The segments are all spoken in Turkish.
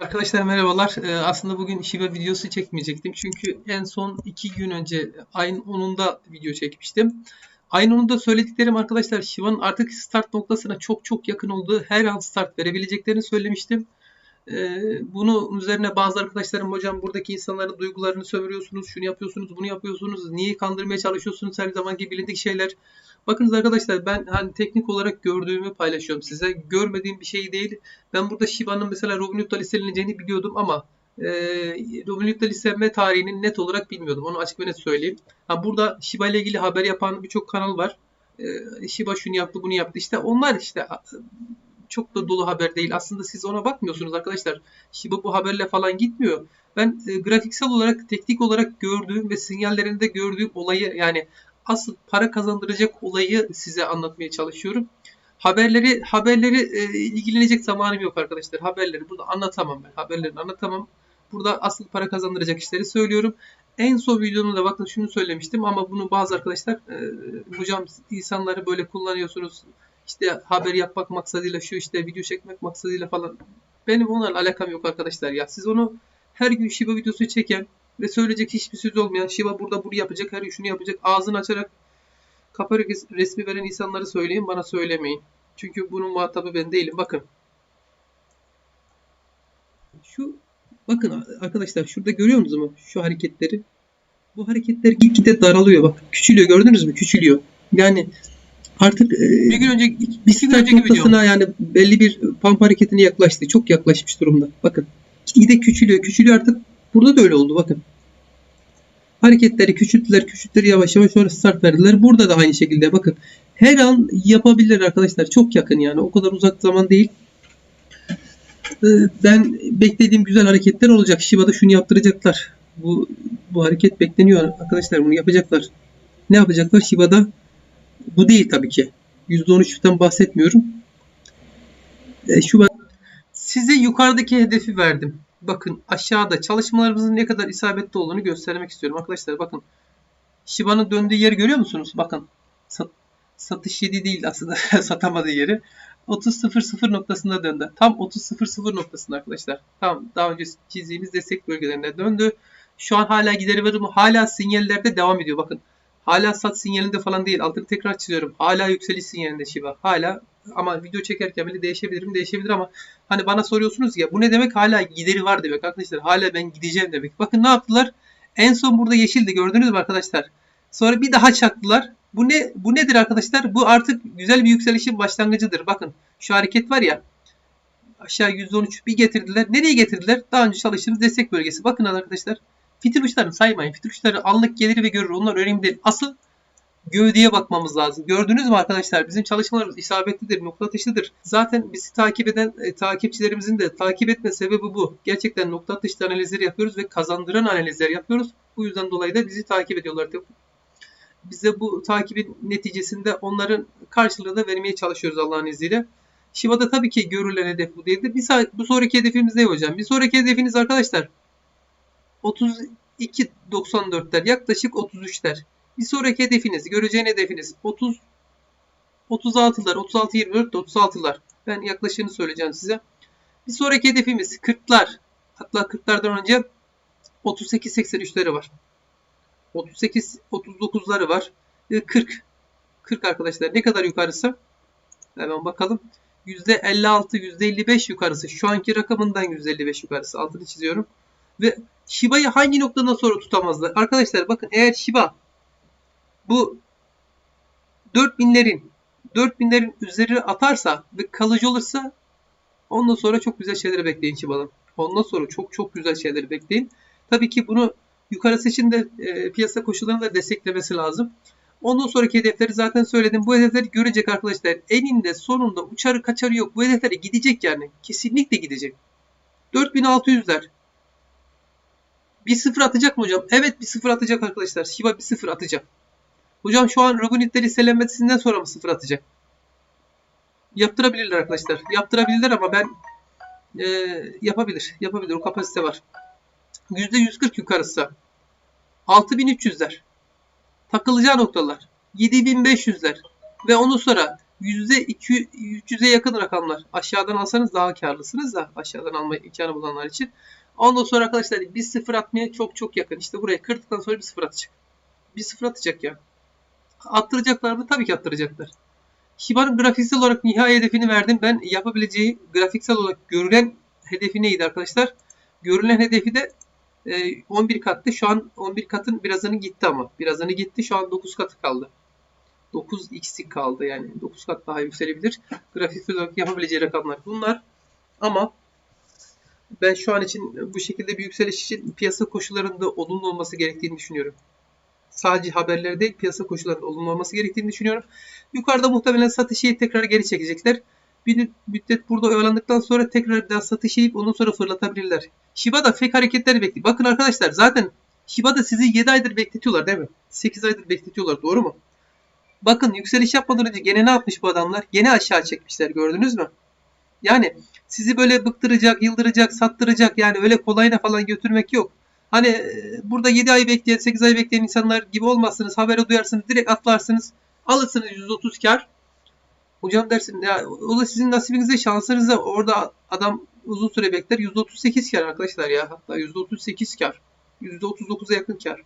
Arkadaşlar merhabalar. Ee, aslında bugün Shiba videosu çekmeyecektim. Çünkü en son 2 gün önce ayın 10'unda video çekmiştim. Ayın 10'unda söylediklerim arkadaşlar Shiba'nın artık start noktasına çok çok yakın olduğu her an start verebileceklerini söylemiştim. Ee, bunun üzerine bazı arkadaşlarım hocam buradaki insanların duygularını sömürüyorsunuz, şunu yapıyorsunuz, bunu yapıyorsunuz, niye kandırmaya çalışıyorsunuz her zamanki bilindik şeyler. Bakınız arkadaşlar ben hani teknik olarak gördüğümü paylaşıyorum size. Görmediğim bir şey değil. Ben burada Shiba'nın mesela Robinhood'da listeleneceğini biliyordum ama e, Robinhood'da listelenme tarihini net olarak bilmiyordum. Onu açık ve net söyleyeyim. Ha, burada Shiba ile ilgili haber yapan birçok kanal var. E, Shiba şunu yaptı bunu yaptı. İşte onlar işte çok da dolu haber değil. Aslında siz ona bakmıyorsunuz arkadaşlar. Shiba bu haberle falan gitmiyor. Ben e, grafiksel olarak, teknik olarak gördüğüm ve sinyallerinde gördüğüm olayı yani asıl para kazandıracak olayı size anlatmaya çalışıyorum. Haberleri haberleri e, ilgilenecek zamanım yok arkadaşlar. Haberleri burada anlatamam ben. Haberlerini anlatamam. Burada asıl para kazandıracak işleri söylüyorum. En son videomda bakın şunu söylemiştim ama bunu bazı arkadaşlar e, hocam insanları böyle kullanıyorsunuz. İşte haber yapmak maksadıyla şu işte video çekmek maksadıyla falan. Benim onlarla alakam yok arkadaşlar ya. Siz onu her gün Shiba videosu çeken ve söyleyecek hiçbir söz olmayan Shiba burada bunu yapacak, her gün şunu yapacak. Ağzını açarak kapı resmi veren insanları söyleyin, bana söylemeyin. Çünkü bunun muhatabı ben değilim. Bakın. Şu bakın arkadaşlar şurada görüyor musunuz mu? Şu hareketleri. Bu hareketler gitgide daralıyor bak. Küçülüyor gördünüz mü? Küçülüyor. Yani artık e, bir gün önce bir gün önceki noktasına yani belli bir pump hareketine yaklaştı. Çok yaklaşmış durumda. Bakın. Gide küçülüyor, küçülüyor artık. Burada da öyle oldu bakın. Hareketleri küçülttüler, küçülttüler yavaş yavaş sonra start verdiler. Burada da aynı şekilde bakın. Her an yapabilir arkadaşlar. Çok yakın yani. O kadar uzak zaman değil. Ee, Ben beklediğim güzel hareketler olacak. Shiba'da şunu yaptıracaklar. Bu bu hareket bekleniyor arkadaşlar. Bunu yapacaklar. Ne yapacaklar? Shiba'da bu değil tabii ki. %13'ten bahsetmiyorum. E, şu Size yukarıdaki hedefi verdim. Bakın aşağıda çalışmalarımızın ne kadar isabetli olduğunu göstermek istiyorum. Arkadaşlar bakın. Shiba'nın döndüğü yeri görüyor musunuz? Bakın. Sat, satış yedi değil aslında satamadığı yeri. 30.00 noktasında döndü. Tam 30.00 noktasında arkadaşlar. Tam daha önce çizdiğimiz destek bölgelerine döndü. Şu an hala gideri var ama hala sinyallerde devam ediyor. Bakın. Hala sat sinyalinde falan değil. Altını tekrar çiziyorum. Hala yükseliş sinyalinde Shiba. Hala ama video çekerken bile değişebilir mi? Değişebilir ama hani bana soruyorsunuz ya bu ne demek? Hala gideri var demek arkadaşlar. Hala ben gideceğim demek. Bakın ne yaptılar? En son burada yeşildi gördünüz mü arkadaşlar? Sonra bir daha çaktılar. Bu ne bu nedir arkadaşlar? Bu artık güzel bir yükselişin başlangıcıdır. Bakın şu hareket var ya. Aşağı %13 bir getirdiler. Nereye getirdiler? Daha önce çalıştığımız destek bölgesi. Bakın arkadaşlar. Fitil saymayın. Fitil anlık gelir ve görür. Onlar önemli değil. Asıl gövdeye bakmamız lazım. Gördünüz mü arkadaşlar? Bizim çalışmalarımız isabetlidir, nokta atışlıdır. Zaten bizi takip eden e, takipçilerimizin de takip etme sebebi bu. Gerçekten nokta atışlı analizleri yapıyoruz ve kazandıran analizler yapıyoruz. Bu yüzden dolayı da bizi takip ediyorlar. Bize bu takibin neticesinde onların karşılığını da vermeye çalışıyoruz Allah'ın izniyle. Shiba'da tabii ki görülen hedef bu değildir. Bir, bu sonraki hedefimiz ne hocam? Bir sonraki hedefiniz arkadaşlar 32.94'ler yaklaşık 33'ler. Bir sonraki hedefiniz, göreceğin hedefiniz 30 36'lar, 36 24 36'lar. Ben yaklaşığını söyleyeceğim size. Bir sonraki hedefimiz 40'lar. Hatta 40'lardan önce 38 83'leri var. 38 39'ları var. 40 40 arkadaşlar ne kadar yukarısı? Hemen bakalım. %56 %55 yukarısı. Şu anki rakamından %55 yukarısı. Altını çiziyorum. Ve Shiba'yı hangi noktadan sonra tutamazlar? Arkadaşlar bakın eğer Shiba bu 4000'lerin 4000'lerin üzeri atarsa ve kalıcı olursa ondan sonra çok güzel şeyleri bekleyin Shiba'dan. Ondan sonra çok çok güzel şeyleri bekleyin. Tabii ki bunu yukarısı için de e, piyasa koşullarını da desteklemesi lazım. Ondan sonraki hedefleri zaten söyledim. Bu hedefleri görecek arkadaşlar. Eninde sonunda uçarı kaçarı yok. Bu hedeflere gidecek yani. Kesinlikle gidecek. 4600'ler. Bir sıfır atacak mı hocam? Evet bir sıfır atacak arkadaşlar. Shiba bir sıfır atacak. Hocam şu an Robinhood'de listelenmesinden sonra mı sıfır atacak? Yaptırabilirler arkadaşlar. Yaptırabilirler ama ben e, yapabilir. Yapabilir. O kapasite var. %140 yukarısı. 6300'ler. Takılacağı noktalar. 7500'ler. Ve ondan sonra yüzde 200 300'e yakın rakamlar. Aşağıdan alsanız daha karlısınız da aşağıdan alma imkanı bulanlar için. Ondan sonra arkadaşlar bir sıfır atmaya çok çok yakın. İşte buraya kırdıktan sonra bir sıfır atacak. Bir sıfır atacak ya. Attıracaklar mı? Tabii ki attıracaklar. Shiba'nın grafiksel olarak nihai hedefini verdim. Ben yapabileceği grafiksel olarak görülen hedefi neydi arkadaşlar? Görülen hedefi de e, 11 kattı. Şu an 11 katın birazını gitti ama. Birazını gitti. Şu an 9 katı kaldı. 9x'lik kaldı yani. 9 kat daha yükselebilir. Grafiksel olarak yapabileceği rakamlar bunlar. Ama ben şu an için bu şekilde bir yükseliş için piyasa koşullarında olumlu olması gerektiğini düşünüyorum. Sadece haberleri değil piyasa koşullarında olumlu olması gerektiğini düşünüyorum. Yukarıda muhtemelen satışı tekrar geri çekecekler. Bir müddet burada oyalandıktan sonra tekrar bir daha satış yiyip ondan sonra fırlatabilirler. Shiba da fake hareketleri bekliyor. Bakın arkadaşlar zaten Shiba da sizi 7 aydır bekletiyorlar değil mi? 8 aydır bekletiyorlar doğru mu? Bakın yükseliş yapmadan önce gene ne yapmış bu adamlar? Gene aşağı çekmişler gördünüz mü? Yani sizi böyle bıktıracak, yıldıracak, sattıracak yani öyle kolayına falan götürmek yok. Hani e, burada 7 ay bekleyen, 8 ay bekleyen insanlar gibi olmazsınız. Haberi duyarsınız, direkt atlarsınız. Alırsınız 130 kar. Hocam dersin ya o da sizin nasibinize, şansınıza. Orada adam uzun süre bekler. %38 kar arkadaşlar ya. Hatta %38 kar. %39'a yakın kar.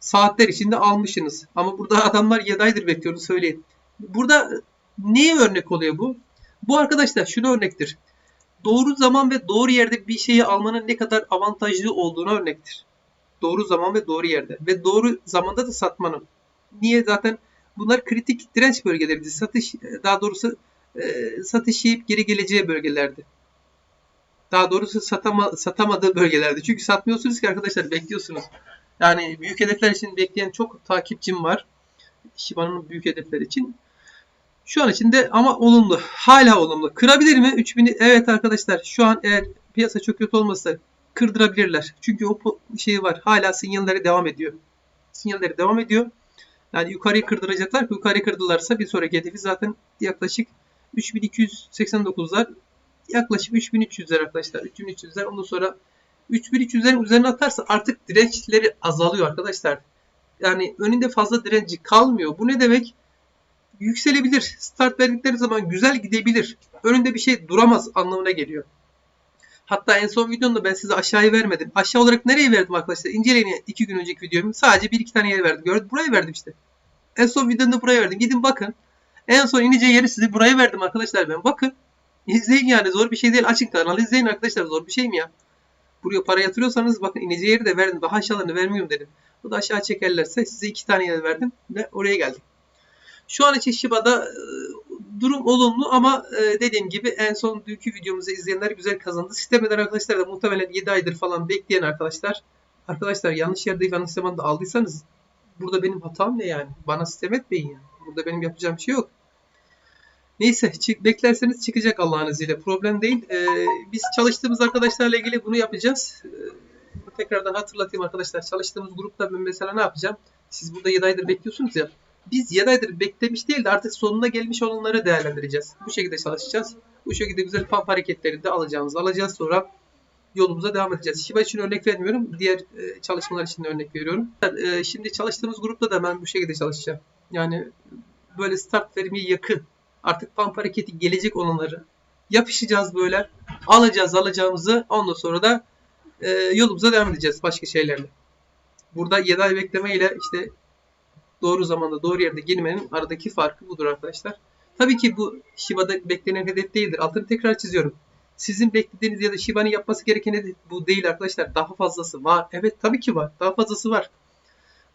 Saatler içinde almışsınız. Ama burada adamlar 7 aydır bekliyordu söyleyin. Burada neye örnek oluyor bu? Bu arkadaşlar şunu örnektir. Doğru zaman ve doğru yerde bir şeyi almanın ne kadar avantajlı olduğunu örnektir. Doğru zaman ve doğru yerde. Ve doğru zamanda da satmanın. Niye zaten bunlar kritik direnç bölgeleriydi. Satış daha doğrusu e, satış yiyip geri geleceği bölgelerdi. Daha doğrusu satama, satamadığı bölgelerdi. Çünkü satmıyorsunuz ki arkadaşlar bekliyorsunuz. Yani büyük hedefler için bekleyen çok takipçim var. Shiba'nın büyük hedefler için. Şu an için de ama olumlu. Hala olumlu. Kırabilir mi? 3000'i evet arkadaşlar şu an eğer piyasa çok kötü olmasa kırdırabilirler. Çünkü o şey var. Hala sinyalleri devam ediyor. Sinyalleri devam ediyor. Yani yukarıyı kırdıracaklar. Yukarıyı kırdılarsa bir sonraki hedefi zaten yaklaşık 3289'lar yaklaşık 3300'ler arkadaşlar. 3300'ler ondan sonra 3300'lerin üzerine atarsa artık dirençleri azalıyor arkadaşlar. Yani önünde fazla direnci kalmıyor. Bu ne demek? Yükselebilir. Start verdikleri zaman güzel gidebilir. Önünde bir şey duramaz anlamına geliyor. Hatta en son videomda ben size aşağıya vermedim. Aşağı olarak nereye verdim arkadaşlar? İnceleyin 2 gün önceki videomu. Sadece bir iki tane yer verdim. Gördün buraya verdim işte. En son videomda buraya verdim. Gidin bakın. En son ineceği yeri size buraya verdim arkadaşlar ben. Bakın. İzleyin yani zor bir şey değil. Açın kanalı izleyin arkadaşlar. Zor bir şey mi ya? Buraya para yatırıyorsanız bakın ineceği yeri de verdim. Daha aşağılarını vermiyorum dedim. Bu da aşağı çekerlerse size iki tane yer verdim ve oraya geldim. Şu an için Shiba'da e, durum olumlu ama e, dediğim gibi en son dünkü videomuzu izleyenler güzel kazandı. Sistemeden arkadaşlar da muhtemelen 7 aydır falan bekleyen arkadaşlar. Arkadaşlar yanlış yerde yanlış zamanda aldıysanız burada benim hatam ne yani? Bana sistem etmeyin yani. Burada benim yapacağım şey yok. Neyse beklerseniz çıkacak Allah'ın izniyle. Problem değil. Ee, biz çalıştığımız arkadaşlarla ilgili bunu yapacağız. Ee, tekrardan hatırlatayım arkadaşlar. Çalıştığımız grupta ben mesela ne yapacağım? Siz burada 7 aydır bekliyorsunuz ya. Biz 7 aydır beklemiş değil de artık sonuna gelmiş olanları değerlendireceğiz. Bu şekilde çalışacağız. Bu şekilde güzel pump hareketleri de alacağımızı alacağız. Sonra yolumuza devam edeceğiz. Shiba için örnek vermiyorum. Diğer e, çalışmalar için de örnek veriyorum. E, şimdi çalıştığımız grupta da ben bu şekilde çalışacağım. Yani böyle start vermeye yakın artık pump hareketi gelecek olanları yapışacağız böyle. Alacağız alacağımızı ondan sonra da e, yolumuza devam edeceğiz başka şeylerle. Burada 7 ay bekleme ile işte doğru zamanda doğru yerde girmenin aradaki farkı budur arkadaşlar. Tabii ki bu Shiba'da beklenen hedef değildir. Altını tekrar çiziyorum. Sizin beklediğiniz ya da Shiba'nın yapması gereken hedef bu değil arkadaşlar. Daha fazlası var. Evet tabii ki var. Daha fazlası var.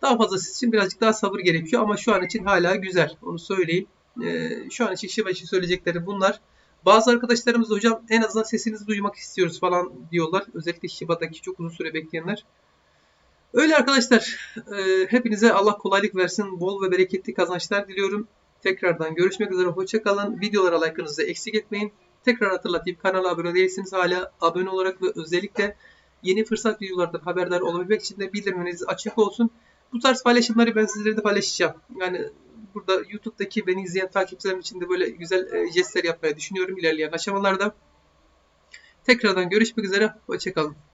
Daha fazlası için birazcık daha sabır gerekiyor ama şu an için hala güzel. Onu söyleyeyim. Ee, şu an için Shiba için söyleyecekleri bunlar. Bazı arkadaşlarımız hocam en azından sesinizi duymak istiyoruz falan diyorlar. Özellikle Shiba'daki çok uzun süre bekleyenler. Öyle arkadaşlar. E, hepinize Allah kolaylık versin. Bol ve bereketli kazançlar diliyorum. Tekrardan görüşmek üzere. Hoşçakalın. Videolara like'ınızı eksik etmeyin. Tekrar hatırlatayım. Kanala abone değilseniz hala abone olarak ve özellikle yeni fırsat videolardan haberdar olabilmek için de bildirimleriniz açık olsun. Bu tarz paylaşımları ben sizlerle de paylaşacağım. Yani burada YouTube'daki beni izleyen takipçilerim için de böyle güzel e, jestler yapmayı düşünüyorum ilerleyen aşamalarda. Tekrardan görüşmek üzere. Hoşçakalın.